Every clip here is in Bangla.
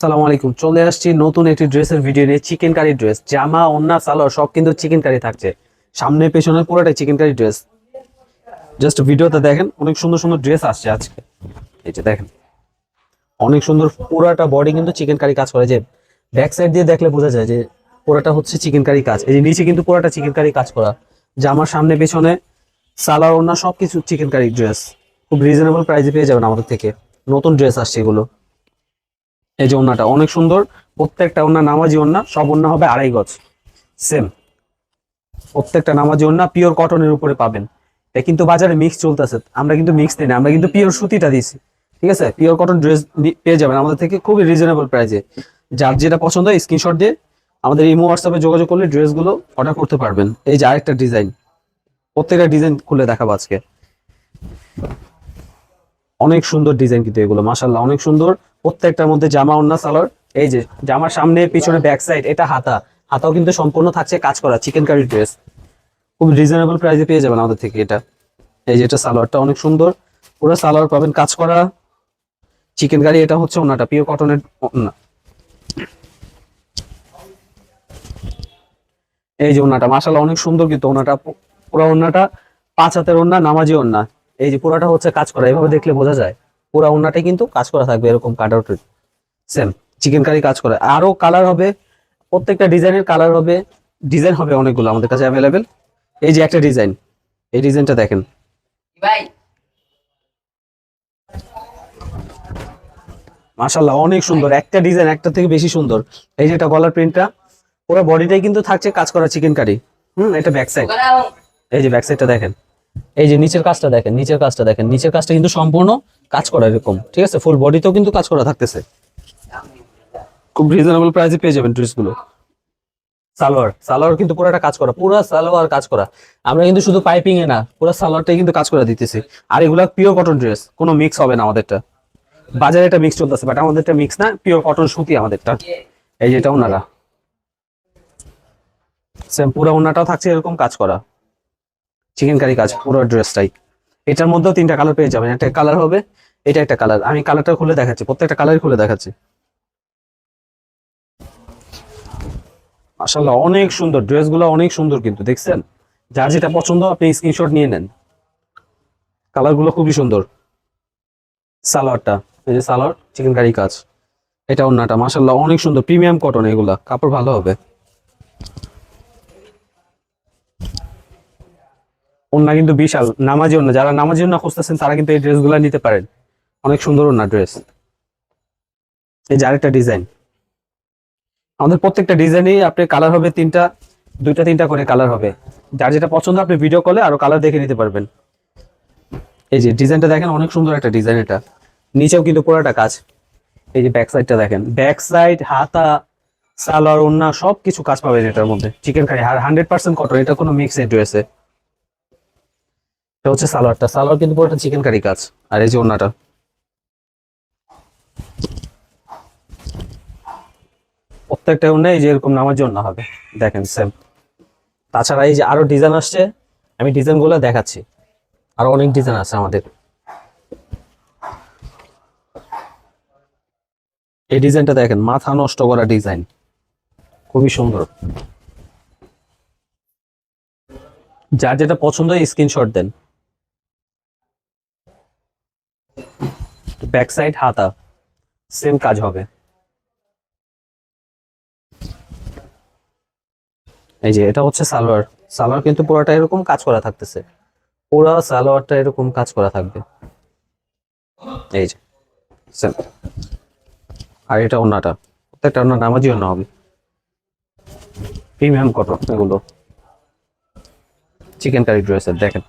সালাম আলাইকুম। চলে আসছি নতুন একটি ড্রেসের ভিডিও নিয়ে চিকেন কারি ড্রেস জামা, ওন্না, সালোয়ার, সব কিন্তু চিকেন কারি থাকছে। সামনে, পেছনে পুরোটাই চিকেন কারি ড্রেস জাস্ট ভিডিওতে দেখেন, অনেক সুন্দর সুন্দর ড্রেস আসছে আজকে। এই যে দেখেন, অনেক সুন্দর পুরাটা বডি কিন্তু চিকেন কারি কাজ করে। যে ব্যাক সাইড দিয়ে দেখলে বোঝা যায় যে পুরোটা হচ্ছে চিকেন কারি কাজ। এই যে নিচে কিন্তু পুরোটা চিকেন কারি কাজ করা। জামার সামনে, পেছনে, সালোয়ার, ওন্না সবকিছু চিকেন কারি ড্রেস খুব রিজনেবল প্রাইসে পেয়ে যাবেন আমাদের থেকে। নতুন ড্রেস আসছে এগুলো। এই যে ওন্নাটা অনেক সুন্দর। প্রত্যেকটা ওন্না নামাজি ওন্না, সব ওন্না হবে আড়াই গজ। সেম প্রত্যেকটা নামাজি ওন্না পিওর কটনের উপরে পাবেন। এটা কিন্তু বাজারে মিক্স চলতেছে। আমরা কিন্তু মিক্স দিই না, আমরা কিন্তু পিওর সুতিটা দিয়েছি। ঠিক আছে? পিওর কটন ড্রেস পেয়ে যাবেন আমাদের থেকে খুবই রিজনেবল প্রাইসে যার যেটা পছন্দ হয় স্ক্রিনশট দিয়ে আমাদের ইমো হোয়াটসঅ্যাপে যোগাযোগ করলে ড্রেসগুলো অর্ডার করতে পারবেন। এই যে আরেকটা ডিজাইন প্রত্যেকটা ডিজাইন খুলে দেখাবো আজকে। অনেক সুন্দর ডিজাইন কিন্তু এগুলো মাশাল্লাহ অনেক সুন্দর। প্রত্যেকটার মধ্যে জামা ওন্না সালোয়ার, এই যে জামার সামনে, পিছনে ব্যাক সাইড এটা হাতা। হাতাও কিন্তু সম্পূর্ণ থাকছে কাজ করা চিকেন কারি ড্রেস খুব রিজনেবল প্রাইসে পেয়ে যাবেন আমাদের থেকে এটা। এই যে এটা সালোয়ারটা অনেক সুন্দর। পুরো সালোয়ার পাবেন কাজ করা। চিকেন কারি এটা হচ্ছে ওনাটা পিওর কটনের ওনা এই যে ওনাটা মাশাল্লাহ অনেক সুন্দর কিন্তু ওনাটা পুরো ওনাটা পাঁচ হাতের ওনা নামাজি ওনা এই যে পুরাটা হচ্ছে কাজ করা, এভাবে দেখলে বোঝা যায়। পুরা ওনাটাই কিন্তু কাজ করা থাকবে এরকম কাট সেম চিকেন কারি কাজ করে। আরও কালার হবে প্রত্যেকটা ডিজাইনের কালার হবে ডিজাইন হবে অনেকগুলো আমাদের কাছে অ্যাভেলেবেল এই যে একটা ডিজাইন এই ডিজাইনটা দেখেন। মাশাল্লাহ অনেক সুন্দর। একটা ডিজাইন একটা থেকে বেশি সুন্দর। এই যে এটা গলার প্রিন্টটা পুরো বডিটাই কিন্তু থাকছে কাজ করা চিকেন কারি হুম এটা ব্যাক সাইড এই যে ব্যাক সাইডটা দেখেন। এই যে নিচের কাজটা দেখেন, নিচের কাজটা দেখেন। নিচের কাজটা কিন্তু সম্পূর্ণ কাজ করা এরকম, ঠিক আছে? ফুল বডিতেও কিন্তু কাজ করা থাকতেছে। খুব রিজনেবল প্রাইসে পেয়ে যাবেন ড্রেসগুলো সালোয়ার সালোয়ার কিন্তু পুরোটা কাজ করা, পুরো সালোয়ার কাজ করা। আমরা কিন্তু শুধু পাইপিং এ না, পুরো সালোয়ারটাই কিন্তু কাজ করে দিতেছি। আর এগুলা পিওর কটন ড্রেস কোনো মিক্স হবে না আমাদেরটা। বাজারে একটা মিক্স চলতেছে বাট আমাদেরটা মিক্স না পিওর কটন সুতি আমাদেরটা। এই যেটা ওনারা। সেম পুরো ওনাটাও থাকছে এরকম কাজ করা। চিকেন কারি কাজ পুরো ড্রেসটাই এটার মধ্যেও তিনটা কালার পেয়ে যাবেন। একটা কালার হবে, এটা একটা কালার আমি কালারটা খুলে দেখাচ্ছি, প্রত্যেকটা কালারই খুলে দেখাচ্ছি। মাশাল্লাহ অনেক সুন্দর। ড্রেসগুলো অনেক সুন্দর কিন্তু, দেখছেন? যার যেটা পছন্দ, আপনি স্ক্রিনশট নিয়ে নেন। কালারগুলো খুবই সুন্দর। সালোয়ারটা, এই যে সালোয়ার চিকেন কারি কাজ এটা অন্যটা মাশাল্লাহ অনেক সুন্দর। প্রিমিয়াম কটন এগুলা, কাপড় ভালো হবে। ওন্না কিন্তু বিশাল, নামাজি ওন্না যারা নামাজি ওন্না খুঁজতেছেন, তারা কিন্তু এই ড্রেসগুলো নিতে পারেন। অনেক সুন্দর ওন্না ড্রেস। এই যে আরেকটা ডিজাইন। আমাদের প্রত্যেকটা ডিজাইনেই আপনি কালার হবে তিনটা, দুইটা, তিনটা করে কালার হবে। যার যেটা পছন্দ, আপনি ভিডিও কলে আরও কালার দেখে নিতে পারবেন। এই যে ডিজাইনটা দেখেন, অনেক সুন্দর একটা ডিজাইন এটা। নিচেও কিন্তু পুরোটা কাজ। এই যে ব্যাক সাইডটা দেখেন। ব্যাক সাইড হাতা, সালোয়ার ওন্না সব কিছু কাজ পাবেন এটার মধ্যে। চিকেন কারি আর হান্ড্রেড পার্সেন্ট কটন এটা কোনো মিক্স ড্রেসে এটা হচ্ছে সালোয়ারটা। সালোয়ার কিন্তু পুরোটা চিকেন কারি কাজ। আর এই যে ওন্নাটা প্রত্যেকটা ওন্না এই যে এরকম নামার জন্য হবে। দেখেন সেম তাছাড়া এই যে আরও ডিজাইন আসছে, আমি ডিজাইনগুলো দেখাচ্ছি। আরও অনেক ডিজাইন আছে আমাদের। এই ডিজাইনটা দেখেন, মাথা নষ্ট করা ডিজাইন খুবই সুন্দর। যার যেটা পছন্দ হয় স্ক্রিনশট দেন। ব্যাক সাইড হাতা সেম কাজ হবে। এই যে এটা হচ্ছে সালোয়ার। সালোয়ার কিন্তু পুরোটা এরকম কাজ করা থাকতেছে। পুরো সালোয়ারটা এরকম কাজ করা থাকবে। এই যে সেম আর এটা ওনাটা প্রত্যেকটা ওনার নামাজি ওনা হবে। প্রিমিয়াম কটন এগুলো। চিকেন কারি ড্রেসের দেখেন।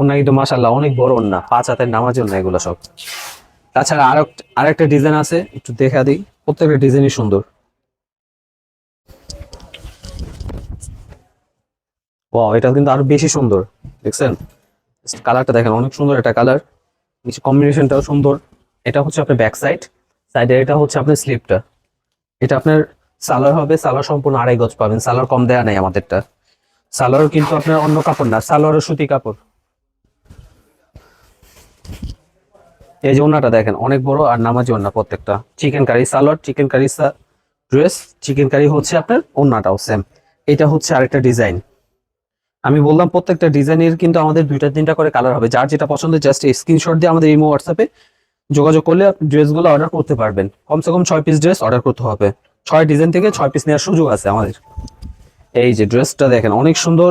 ওনা কিন্তু মাসাল্লাহ অনেক বড় ওনা পাঁচ হাতের নামাজ ওনা এগুলো সব। তাছাড়া আর আরেকটা ডিজাইন আছে, একটু দেখা দিই। প্রত্যেকটা ডিজাইনই সুন্দর। ওয়াও এটা কিন্তু আরও বেশি সুন্দর, দেখছেন? কালারটা দেখেন, অনেক সুন্দর একটা কালার কম্বিনেশনটাও সুন্দর। এটা হচ্ছে আপনার ব্যাক সাইড সাইডে এটা হচ্ছে আপনার স্লিপটা এটা আপনার সালোয়ার হবে, সালোয়ার সম্পূর্ণ আড়াই গজ পাবেন। সালোয়ার কম দেয়া নেই আমাদেরটা। সালোয়ার কিন্তু আপনার অন্য কাপড় না, সালোয়ারও সুতি কাপড়। এই যে ওনাটা দেখেন, অনেক বড় আর নামাজি ওনা প্রত্যেকটা। Chikankari salwar chikankari dress chikankari হচ্ছে আপনার ওনাটাও সেম এটা হচ্ছে আরেকটা ডিজাইন আমি বললাম প্রত্যেকটা ডিজাইনের কিন্তু আমাদের দুইটা তিনটা করে কালার হবে। যার যেটা পছন্দ জাস্ট স্ক্রিনশট দিয়ে আমাদের ইমো হোয়াটসঅ্যাপে যোগাযোগ করলে আপনি ড্রেসগুলো অর্ডার করতে পারবেন। কমসে কম ছয় পিস ড্রেস অর্ডার করতে হবে। ছয় ডিজাইন থেকে ছয় পিস নেওয়ার সুযোগ আছে আমাদের। এই যে ড্রেসটা দেখেন, অনেক সুন্দর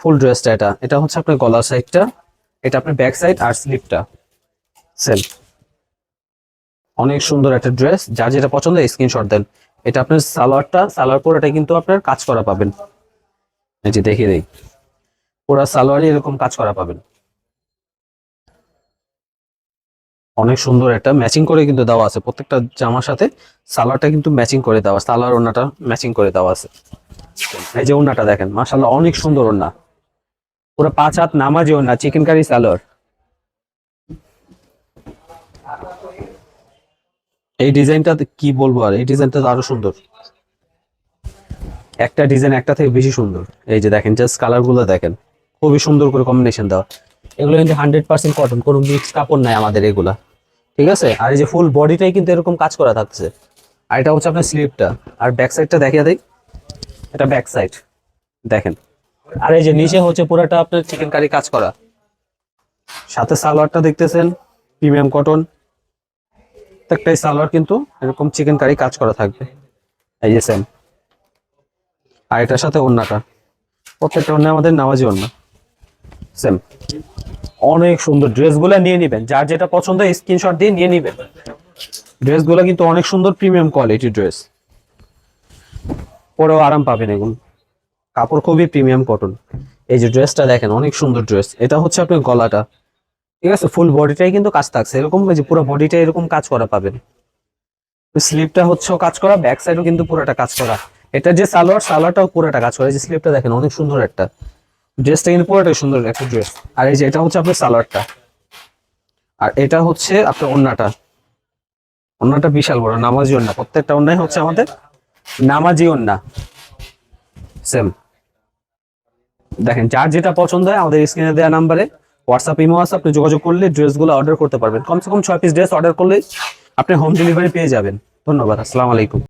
ফুল ড্রেসটা এটা। এটা হচ্ছে আপনার গলার সাইডটা এটা আপনার ব্যাক সাইড আর স্লিপটা সেম অনেক সুন্দর একটা ড্রেস। যার যেটা পছন্দ স্ক্রিনশট দেন। এটা আপনার সালোয়ারটা, সালোয়ার পুরোটা কিন্তু আপনার কাজ করা পাবেন। এই যে দেখিয়ে দিই। পুরা সালোয়ারই এরকম কাজ করা পাবেন। অনেক সুন্দর একটা ম্যাচিং করে কিন্তু দেওয়া আছে। প্রত্যেকটা জামার সাথে সালোয়ারটা কিন্তু ম্যাচিং করে দেওয়া সালোয়ার ওনাটা ম্যাচিং করে দেওয়া আছে। এই যে ওনাটা দেখেন মাশাল্লাহ অনেক সুন্দর ওনা পুরো পাঁচ হাত নামাজি ওনা চিকেন কারি সালোয়ার। এই ডিজাইনটা কি বলব আর? এই ডিজাইনটা আরও সুন্দর। একটা ডিজাইন একটা থেকে বেশি সুন্দর। এই যে দেখেন জাস্ট কালারগুলো দেখেন। খুবই সুন্দর করে কম্বিনেশন দেওয়া। এগুলো কিন্তু হান্ড্রেড পার্সেন্ট কটন কোনো মিক্স কাপড় নাই আমাদের এগুলা। ঠিক আছে? আর এই যে ফুল বডিটাই কিন্তু এরকম কাজ করা থাকছে আর এটা হচ্ছে আপনার স্লিপটা আর ব্যাক সাইডটা দেখিয়ে দেই। এটা ব্যাক সাইড দেখেন। আর এই যে নিচে হচ্ছে পুরোটা আপনার চিকেন কারি কাজ করা। সাথে সালোয়ারটা দেখতেছেন প্রিমিয়াম কটন প্রত্যেকটাই সালোয়ার কিন্তু এরকম চিকেন কারি কাজ করা থাকবে। এই যে সেম আর এটার সাথে ওন্নাটা প্রত্যেকটা ওন্না আমাদের নামাজি ওন্না সেম অনেক সুন্দর ড্রেসগুলো নিয়ে নেবেন। যার যেটা পছন্দ স্ক্রিনশট দিয়ে নিয়ে নেবেন। ড্রেসগুলো কিন্তু অনেক সুন্দর প্রিমিয়াম কোয়ালিটির ড্রেস পরেও আরাম পাবেন এগুলো। কাপড় খুবই প্রিমিয়াম কটন এই যে ড্রেসটা দেখেন, অনেক সুন্দর ড্রেস এটা হচ্ছে আপনার গলাটা। ঠিক আছে ফুল বডিটাই কিন্তু কাজ থাকছে। এরকম যে পুরো বডিটা এরকম কাজ করা পাবেন। স্লিপটা হচ্ছে কাজ করা ব্যাক সাইডও কিন্তু পুরোটা কাজ করা। এটা যে সালোয়ার, সালোয়ারটাও পুরোটা কাজ করা। যে স্লিপটা দেখেন, অনেক সুন্দর একটা। ড্রেসটা কিন্তু পুরোটাই সুন্দর একটা ড্রেস আর এই যে এটা হচ্ছে আপনার সালোয়ারটা। আর এটা হচ্ছে আপনার ওন্নাটা। ওন্নাটা বিশাল বড়, নামাজি ওন্না। প্রত্যেকটা ওন্নাই হচ্ছে আমাদের নামাজি ওন্না। সেম দেখেন, যার যেটা পছন্দ হয় আমাদের স্ক্রিনে দেওয়া নাম্বারে হোয়াটসঅ্যাপ ইমো আছে, আপনি যোগাযোগ করলে ড্রেসগুলো অর্ডার করতে পারবেন। কমসে কম ছয় পিস ড্রেস অর্ডার করলে আপনি হোম ডেলিভারি পেয়ে যাবেন। ধন্যবাদ, আসসালামু আলাইকুম।